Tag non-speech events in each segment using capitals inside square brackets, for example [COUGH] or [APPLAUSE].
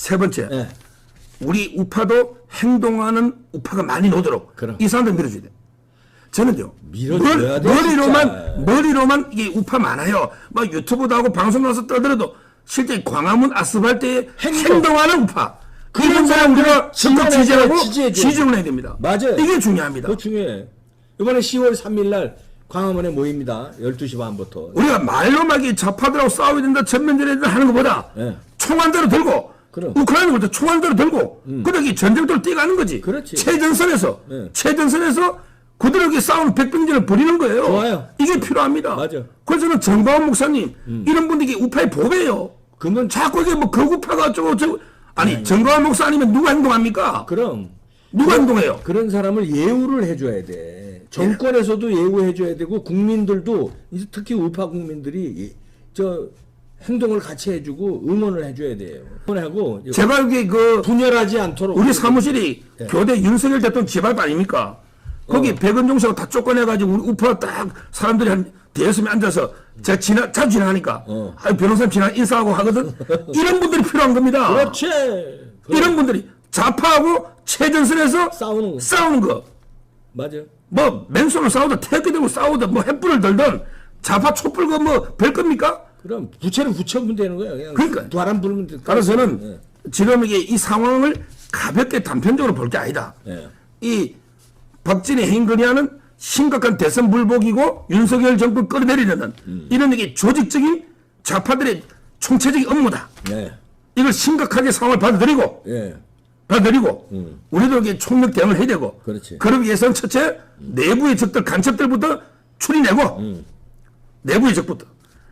세 번째, 예. 우리 우파도 행동하는 우파가 많이 노도록 그럼. 이 사람들 밀어줘야 돼. 저는요. 밀어줘야 돼, 머리로만. 머리로만 이게 우파 많아요. 막 유튜브도 하고 방송 나서 떠들어도 실제 광화문 아스팔트에 행동. 행동하는 우파. 그런 그런 사람 우리가 적극 지지해야 지지하고 돼, 지지해줘야 돼. 지지를 해야 됩니다. 맞아요. 이게 중요합니다. 그거 중요해. 이번에 10월 3일 날 광화문에 모입니다. 12시 반부터. 우리가 말로 막이 좌파들하고 싸워야 된다, 전면전해야 된다 하는 것보다 예. 총한 대로 들고 그럼. 음. 우크라이나 볼때 총한 대로 들고 그렇게 전쟁터로 뛰어가는 거지. 그렇지. 최전선에서 예. 최전선에서 그들에게 싸우는 백병전을 벌이는 거예요. 좋아요. 이게 필요합니다. 맞아. 음. 그래서 저는 정광훈 목사님 이런 분들이 우파의 보배예요. 그러면 자꾸 이게 뭐 거구파가 어쩌고 저쩌고 아니 정광훈 목사 아니면 누가 행동합니까? 그럼 누가 행동해요? 그런 사람을 예우를 해줘야 돼. 정권에서도 예우해줘야 되고 국민들도 이제 특히 우파 국민들이 이- 저 행동을 같이 해주고 응원을 해줘야 돼요. 응원하고 여기 그 분열하지 않도록 우리 사무실이 예. 교대 윤석열 대통령 집앞 아닙니까? 어. 거기 백은종 씨하고 다 쫓겨내가지고 우리 우파 딱 사람들이 한 대여섯 명 앉아서 제가 지나, 자주 지나가니까 어. 아, 변호사님 지나 인사하고 하거든? [LAUGHS] 이런 분들이 필요한 겁니다. 그렇지. 이런 분들이 좌파하고 최전선에서 싸우는 거. 싸우는 거. 맞아. 뭐 맨손을 싸우든 태극기 들고 싸우든 뭐 횃불을 들든 좌파 촛불 그뭐별 겁니까? 그럼 부채는 부채면 되는 거야. 그냥 그러니까. 바람 불면 돼. 따라서 저는 지금 이게 이 상황을 가볍게 단편적으로 볼 게 아니다. 예. 이 박진의 행거리하는 심각한 대선 불복이고 윤석열 정부 끌어내리려는 음. 이런 이게 조직적인 좌파들의 총체적인 업무다. 네. 이걸 심각하게 상황을 받아들이고 예. 받아들이고 우리도 이게 총력 대응을 해야 되고 음. 그렇지. 그러기 위해서는 첫째 내부의 적들 간첩들부터 추리내고 음. 내부의 적부터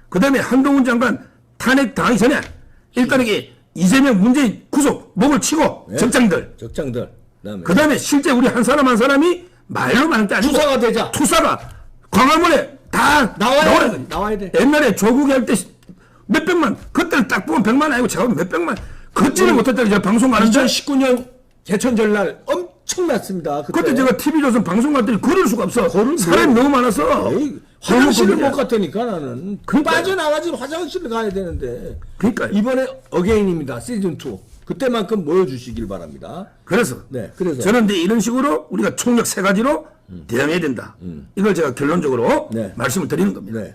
그 다음에 한동훈 장관 탄핵 당하기 전에 일단 이게 이재명 문재인 구속 목을 치고 예. 적장들 적장들. 그다음에 그 다음에 실제 우리 한 사람 한 사람이 말로 많은 게 아니고 투사가 되자. 투사가 광화문에 다 나와야 나와야 돼. 돼. 나와야 돼. 옛날에 조국이 할 때 몇백만 그때는 딱 보면 백만 아니고 제가 몇백만 걷지를 못했다고 제가 방송 가는데 2019년 개천절 날 엄청났습니다. 그때, 그때 제가 TV조선 방송 갔더니 걸을 수가 없어 사람이 너무 많아서 에이, 화장실을 못 갔다니까 나는. 그러니까요. 빠져나가지 화장실을 가야 되는데. 그러니까요. 이번에 어게인입니다. 시즌 2. 그때만큼 모여주시길 바랍니다. 그래서 네, 그래서. 저는 이제 이런 식으로 우리가 총력 세 가지로 대응해야 된다. 이걸 제가 결론적으로 네. 말씀을 드리는 겁니다. 네.